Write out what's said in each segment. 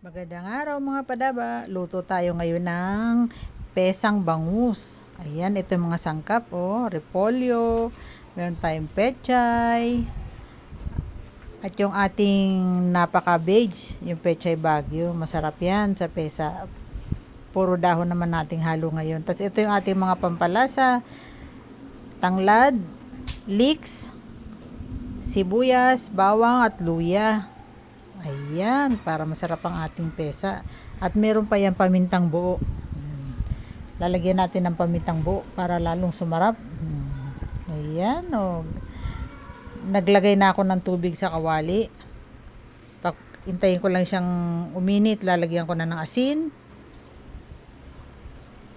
Magandang araw mga padaba. Luto tayo ngayon ng pesang bangus. Ayan, ito yung mga sangkap. Oh, repolyo, meron tayong pechay, at yung ating napaka-beige, yung pechay bagyo. Masarap yan sa pesa. Puro dahon naman nating halo ngayon. Tapos ito yung ating mga pampalasa, tanglad, leeks, sibuyas, bawang at luya. Ayan, para masarap ang ating pesa. At meron pa yan pamintang buo. Lalagyan natin ng pamintang buo para lalong sumarap. Ayan, oh. Naglagay na ako ng tubig sa kawali. Pak intayin ko lang siyang uminit. Lalagyan ko na ng asin.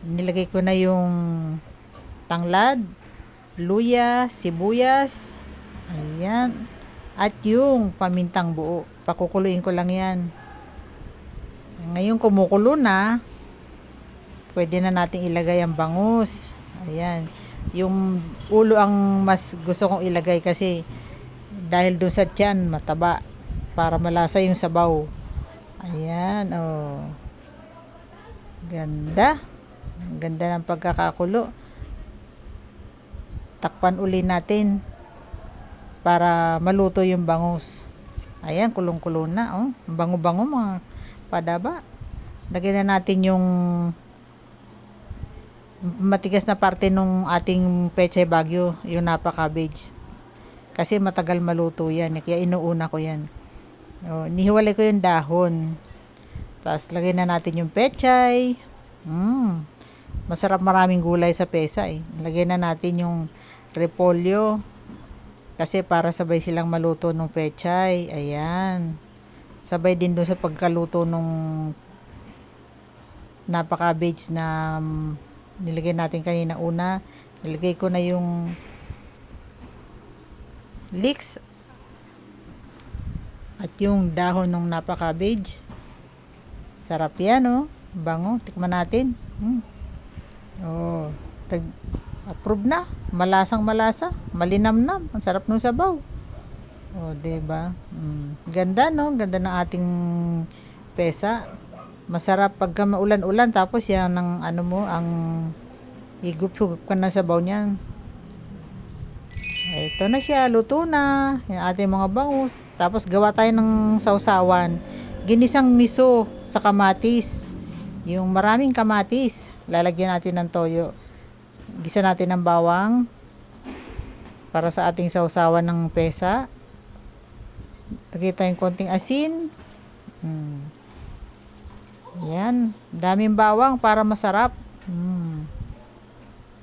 Nilagay ko na yung tanglad, luya, sibuyas. Ayan. At yung pamintang buo. Pakukuluin ko lang yan. Ngayon kumukulo na, pwede na natin ilagay ang bangus. Ayan. Yung ulo ang mas gusto kong ilagay kasi dahil doon sa tiyan, mataba. Para malasa yung sabaw. Ayan, oh. Ganda. Ganda ng pagkakakulo. Takpan uli natin para maluto yung bangus. Ayan, kulong-kulo na. Oh. Ang Bango-bango mga padaba. Lagyan na natin yung matigas na parte nung ating peche bagyo, yung napa cabbage. Kasi matagal maluto yan. eh, Kaya inuuna ko yan. Oh, nihiwalay ko yung dahon. Tapos lagyan na natin yung pechay. Mm, masarap maraming gulay sa pesa eh. Lagyan na natin yung repolyo. Kasi para sabay silang maluto ng pechay. Ayan. Sabay din doon sa pagkaluto nung napaka-cabbage na um, nilagay natin kanina una. Nilagay ko na yung leeks at yung dahon ng napaka-cabbage. Sarap yan, oh. Bango. Tikman natin. Mm. Oh, tag approve na. Malasang malasa. Malinamnam. Ang sarap ng sabaw. Oh, 'di ba? Mm. Ganda no, ganda ng ating pesa. Masarap pagka maulan-ulan tapos yan ng ano mo ang higup-higup ka na sabaw niyan. Ito na siya, luto na. Yung ating mga bangus. Tapos gawa tayo ng sausawan. Ginisang miso sa kamatis. Yung maraming kamatis. Lalagyan natin ng toyo. Gisa natin ng bawang. Para sa ating sausawan ng pesa. Lagay tayong konting asin. Hmm. Yan. Daming bawang para masarap. Hmm.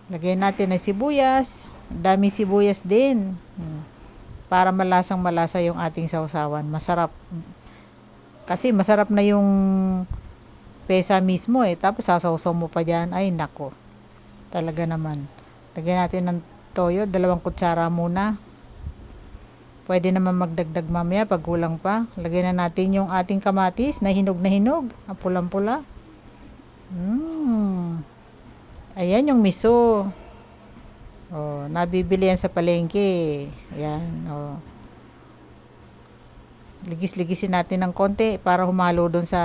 Lagyan natin ng sibuyas. Daming sibuyas din. Hmm. Para malasang malasa yung ating sausawan. Masarap. Kasi masarap na yung pesa mismo eh. Tapos sasawsaw mo pa dyan. Ay nako. Talaga naman. Lagyan natin ng toyo. Dalawang kutsara muna. Pwede naman magdagdag mamaya pag kulang pa. Lagyan na natin yung ating kamatis na hinog na hinog. Ang pulang-pula. Mm. Ayan yung miso. Oh, nabibili yan sa palengke. Ayan, oh. Ligis-ligisin natin ng konti para humalo doon sa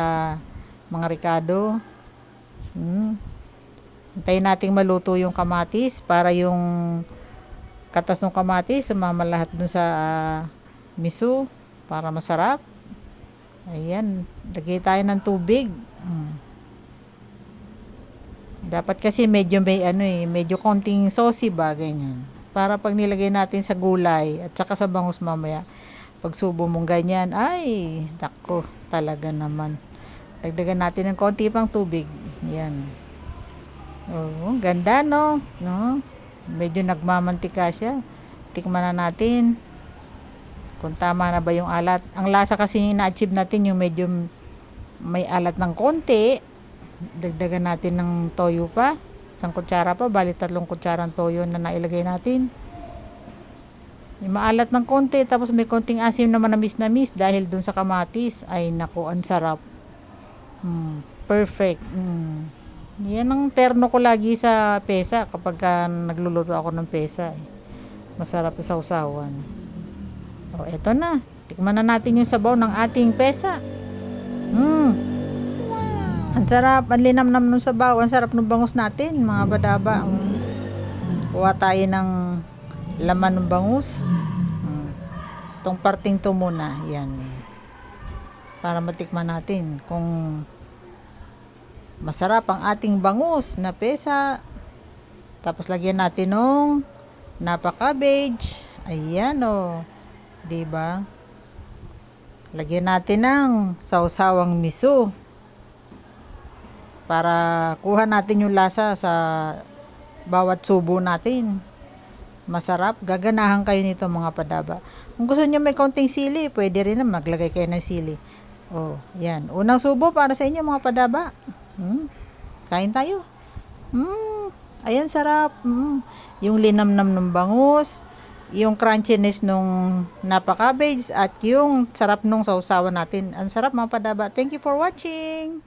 mga ricado. Hmm. Hintayin nating maluto yung kamatis para yung katas ng kamatis sumama lahat dun sa uh, miso para masarap. Ayan, lagay tayo ng tubig. Hmm. Dapat kasi medyo may ano eh, medyo konting saucy ba, ganyan. Para pag nilagay natin sa gulay at saka sa bangus mamaya, pag subo mong ganyan, ay, dako, talaga naman. Dagdagan natin ng konti pang tubig. Yan. Oh, ganda no? No? Medyo nagmamantika siya. Tikman na natin. Kung tama na ba yung alat. Ang lasa kasi na-achieve natin yung medyo may alat ng konti. Dagdagan natin ng toyo pa. Isang kutsara pa. Bali tatlong kutsarang toyo na nailagay natin. Yung maalat ng konti. Tapos may konting asim naman na miss na miss. Dahil dun sa kamatis. Ay nako, ang sarap. Hmm, perfect. Hmm. Yan ang terno ko lagi sa pesa kapag ka nagluluto ako ng pesa. Eh. Masarap sa usawan. O, eto na. Tikman na natin yung sabaw ng ating pesa. Hmm. Ang sarap, ang linamnam nung sabaw, ang sarap ng bangus natin, mga badaba. Mm. Kuha tayo ng laman ng bangus. Mm. Itong parting to muna, yan. Para matikman natin kung masarap ang ating bangus na pesa. Tapos lagyan natin ng napa cabbage. Ayan o. 'Di ba? Lagyan natin ng sausawang miso. Para kuha natin yung lasa sa bawat subo natin. Masarap. Gaganahan kayo nito mga padaba. Kung gusto niyo may konting sili, pwede rin na maglagay kayo ng sili. Oh, yan. Unang subo para sa inyo mga padaba. Hmm. Kain tayo. Hmm. Ayan, sarap. Hmm. Yung linamnam ng bangus, yung crunchiness nung napa cabbage at yung sarap nung sausawan natin. Ang sarap mga padaba. Thank you for watching.